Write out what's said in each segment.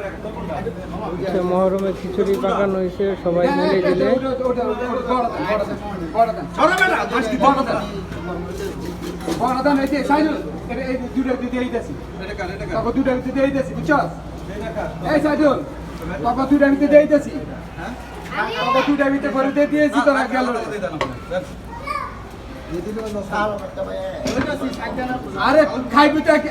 আচ্ছা মহরমে খিচুড়ি পাকানো হয়েছে সবাই মিলে দিলে গেল। আরে খাইবি তো এক-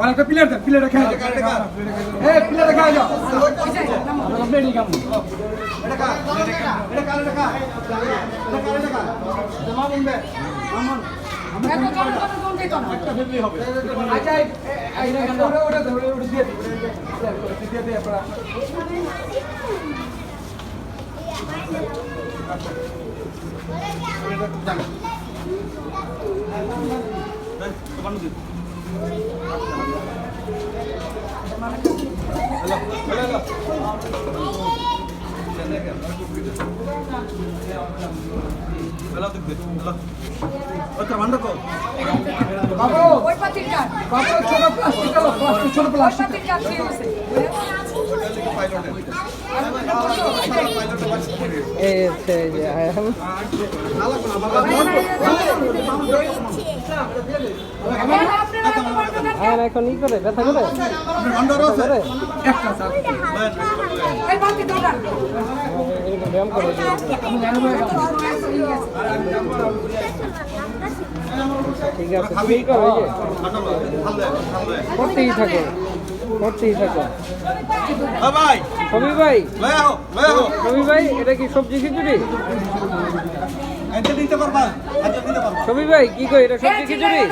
অনেকটা প্লেয়ার দেন প্লেয়ারটা খেয়ে এই প্লেয়ারটা খেয়ে যাও। আচ্ছা কি হইছে এই আয়ান এখন ই করে ব্যথা করে? এরকম ব্যায়াম করে? ঠিক আছে তুমি ই করো যে। করতেই থাকো করতেই থাকো। ভাই। কবি ভাই? কবি ভাই এটা কি সবজি খিচুড়ি? এতে দিতে পারবা আচ্ছা দিতে পারবা। কবি ভাই কি কই এটা সবজি খিচুড়ি?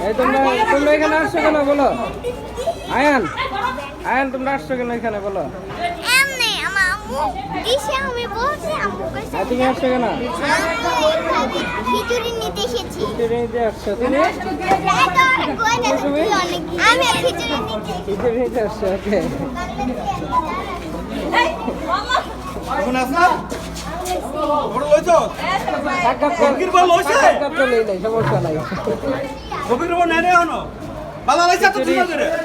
এই তোমরা তোমরা এখানে আসছো কেন? বলো। আয়ান আয়ান তোমরা আসছো কেন এখানে? বলো। এমনি আমার আম্মু দিছে আমি বলছি আম্মু কইছে আর তুমি আসছো কেন? খিচুড়ি নিতে এসেছি। খিচুড়ি নিতে আসছো। তুমি? এত অনেক গয়না তুমি? অনেক আমি খিচুড়ি নিতে আসছো ওকে। এখন আসনা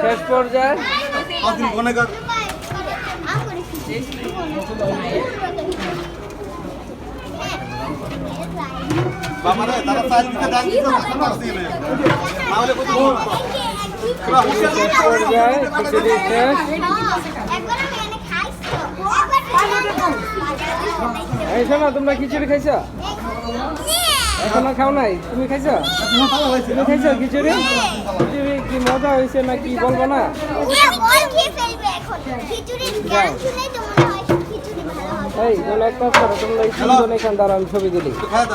শেষ পর্যায়ে আদিন কোনে কর আমার খিচুড়ি বাবা রে তারা চাল দিতে দান দিতে না আমি এনে খাইছি। এই শোনো তোমরা খিচুড়ি খাইছো? এখনও খাও নাই? তুমি খাইছো? তুমি খাইছো খিচুড়ি? খিচুড়ি কি মজা হয়েছে না কি বলব না? এই তোমরা এক কাজ করো তোমরা এই তিনজন এখান দ্বারা আমি ছবি দিলি খায়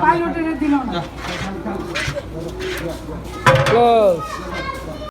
পাইলটের দিল না।